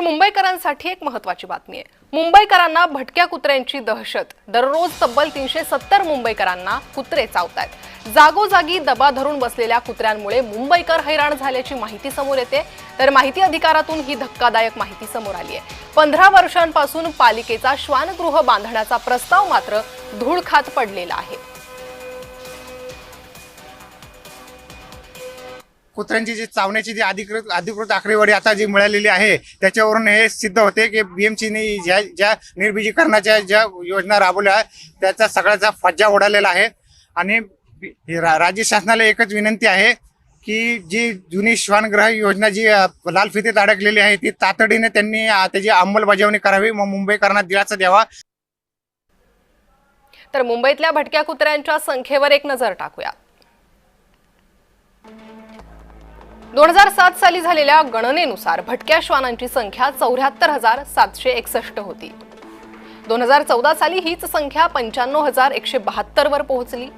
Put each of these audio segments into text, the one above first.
तर मुंबईकरांसाठी एक महत्वाची बातमी आहे. मुंबईकरांना भटक्या कुत्र्यांची दहशत. दररोज तब्बल तीनशे सत्तर मुंबईकरांना कुत्रे चावतायत. जागोजागी दबा धरून बसलेल्या कुत्र्यांमुळे मुंबईकर हैराण झाल्याची माहिती समोर येते. तर माहिती अधिकारातून ही धक्कादायक माहिती समोर आली आहे. पंधरा वर्षांपासून पालिकेचा श्वानगृह बांधण्याचा प्रस्ताव मात्र धूळ खात पडलेला आहे. कुत्र्यांची जी चावण्याची जी अधिकृत अधिकृत आकडेवारी आता जी मिळालेली आहे त्याच्यावरून हे सिद्ध होते की बीएमसीने ज्या ज्या निर्बीजीकरणाच्या ज्या योजना राबवल्या त्याचा सगळ्याचा फज्जा उडालेला आहे. आणि रा- राज्य शासनाला एकच विनंती आहे की जी जुनी श्वानग्रह योजना जी लाल फितीत अडकलेली आहे ती तातडीने त्यांनी त्याची अंमलबजावणी करावी. मग मुंबईकरांना दिलासा द्यावा. तर मुंबईतल्या भटक्या कुत्र्यांच्या संख्येवर एक नजर टाकूया. दोन हजार सात साली झालेल्या गणनेनुसार भटक्या श्वानांची संख्या चौऱ्याहत्तर हजार सातशे एकसष्ट होती. दोन हजार चौदा साली हीच संख्या पंच्याण्णव हजार एकशे बहात्तर वर पोहोचली.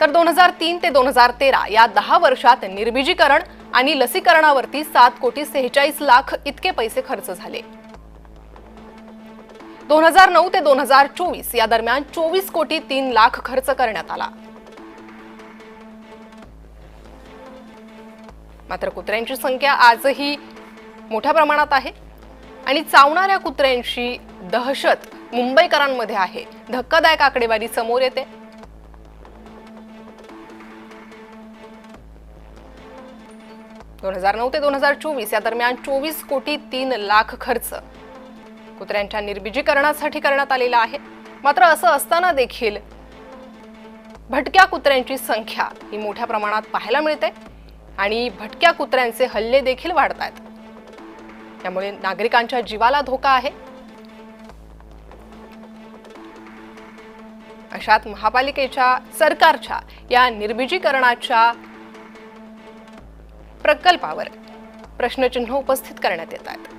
तर दोन हजार तीन ते दोन हजार तेरा या दहा वर्षात निर्बीजीकरण आणि लसीकरणावरती सात कोटी सेहेचाळीस लाख इतके पैसे खर्च झाले. दोन हजार नऊ ते दोन हजार चोवीस या दरम्यान चोवीस कोटी तीन लाख खर्च करण्यात आला. मात्र कुत्र्यांची संख्या आजही मोठ्या प्रमाणात आहे. आणि चावणाऱ्या कुत्र्यांची दहशत मुंबईकरांमध्ये आहे. धक्कादायक आकडेवारी समोर येते. दोन हजार नऊ ते दोन हजार चोवीस या दरम्यान चोवीस कोटी तीन लाख खर्च कुत्र्यांच्या निर्बिजीकरणासाठी करण्यात आलेला आहे. मात्र असं असताना देखील भटक्या कुत्र्यांची संख्या ही मोठ्या प्रमाणात पाहायला मिळते. आणि भटक्या कुत्र्यांचे हल्ले देखील वाढत आहेत त्यामुळे नागरिकांच्या जीवाला धोका आहे. अशात महापालिकेच्या सरकारच्या या निर्बीजीकरणाच्या प्रकल्पावर प्रश्नचिन्ह उपस्थित करण्यात येत आहेत.